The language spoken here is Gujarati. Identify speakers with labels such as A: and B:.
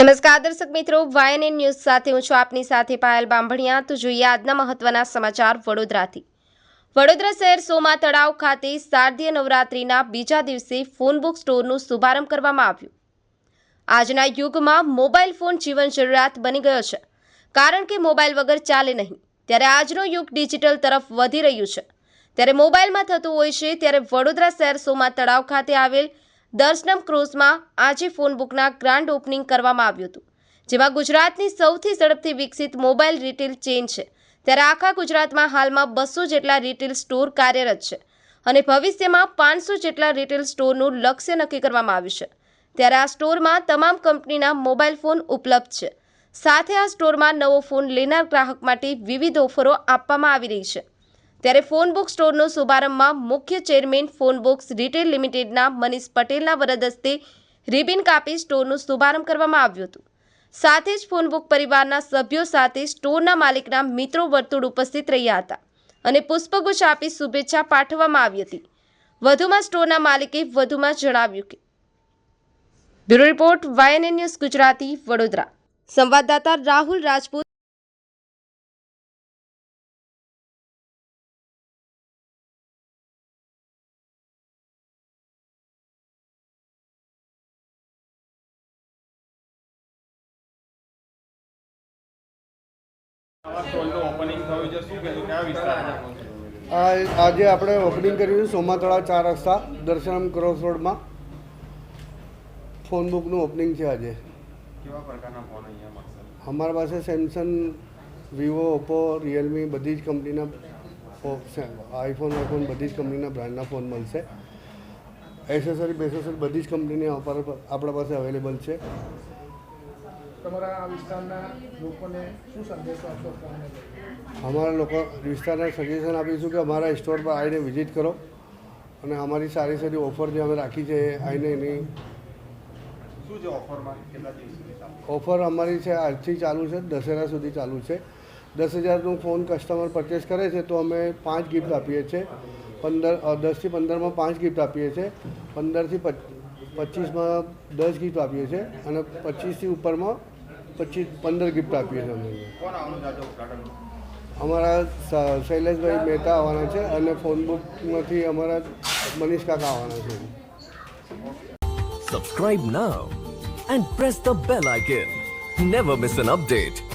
A: નમસ્કાર, દર્શક મિત્રો. વાયએનએન ન્યૂઝ સાથે હું છું આપની સાથે પાયલ બાંભણિયા. તો જોઈએ આજના મહત્વના સમાચાર વડોદરાથી. વડોદરા શહેર સોમા તળાવ ખાતે શારદીય નવરાત્રિના બીજા દિવસે ફોનબુક સ્ટોરનું શુભારંભ કરવામાં આવ્યું. આજના યુગમાં મોબાઈલ ફોન જીવન જરૂરિયાત બની ગયો છે. કારણ કે મોબાઈલ વગર ચાલે નહીં. ત્યારે આજનો યુગ ડિજિટલ તરફ વધી રહ્યું છે. ત્યારે મોબાઈલમાં થતું હોય છે, ત્યારે વડોદરા શહેર સોમા તળાવ ખાતે આવેલ દર્શનમ ક્રુઝમાં આજે ફોનબુકના ગ્રાન્ડ ઓપનિંગ કરવામાં આવ્યું હતું, જેમાં ગુજરાતની સૌથી ઝડપથી વિકસિત મોબાઈલ રિટેલ ચેઇન છે. ત્યારે આખા ગુજરાતમાં હાલમાં બસો જેટલા રિટેલ સ્ટોર કાર્યરત છે અને ભવિષ્યમાં પાંચસો જેટલા રિટેલ સ્ટોરનું લક્ષ્ય નક્કી કરવામાં આવ્યું છે. ત્યારે આ સ્ટોરમાં તમામ કંપનીના મોબાઈલ ફોન ઉપલબ્ધ છે. સાથે આ સ્ટોરમાં નવો ફોન લેનાર ગ્રાહક માટે વિવિધ ઓફરો આપવામાં આવી રહી છે. ત્યારે ફોનબુક સ્ટોરનો શુભારંભમાં મુખ્ય ચેરમેન ફોનબુક્સ રિટેલ લિમિટેડના મનીષ પટેલના વરદ હસ્તે રિબિન કાપી સ્ટોરનો શુભારંભ કરવામાં આવ્યો હતો. સાથે જ ફોનબુક પરિવારના સભ્યો સાથે સ્ટોરના માલિકના મિત્રો વર્તુળ ઉપસ્થિત રહ્યા હતા અને પુષ્પગુચ્છ આપી શુભેચ્છા પાઠવવામાં આવી હતી. વધુમાં સ્ટોરના માલિકે વધુમાં જણાવ્યું કે bureau report YNN news Gujarati Vadodara. સંવાદદાતા રાહુલ રાજપૂત
B: આજે આપણે ઓપનિંગ કર્યું છે સોમા તળાવ ચાર રસ્તા દર્શનમ ક્રોસ રોડમાં ફોન બુકનું ઓપનિંગ છે આજે. અમારા પાસે સેમસંગ વિવો ઓપ્પો રિયલમી બધી જ કંપનીના આઈફોન આઈફોન બધી જ કંપનીના બ્રાન્ડના ફોન મળશે. એસેસરી બેસેસરી બધી જ કંપનીની ઓફર આપણા પાસે અવેલેબલ છે.
C: તમારા આ વિસ્તારના લોકોને શું સંદેશો આપશો
B: અમારા લોકો વિસ્તારને સજેશન આપીશું કે અમારા સ્ટોર પર આવીને વિઝિટ કરો અને અમારી સારી સારી ઓફર જે અમે રાખી છે આવીને એની ઓફર અમારી છે આજથી ચાલુ છે દશેરા સુધી ચાલુ છે. દસ હજારનું ફોન કસ્ટમર પરચેસ કરે છે તો અમે પાંચ ગિફ્ટ આપીએ છીએ. પંદર દસથી પંદરમાં પાંચ ગિફ્ટ આપીએ છીએ. પંદરથી પચ પચીસમાં દસ ગિફ્ટ આપીએ છીએ અને પચીસથી ઉપરમાં પચીસ પંદર ગિફ્ટ આપીએ છીએ અમે.
D: કોણ આવવાનું છે આજે ઉદઘાટન?
B: અમારા શૈલેષભાઈ મહેતા આવવાના છે અને ફોન બુકમાંથી અમારા મનીષ કાકા આવવાના છે.
E: Subscribe now and press the bell icon never miss an update.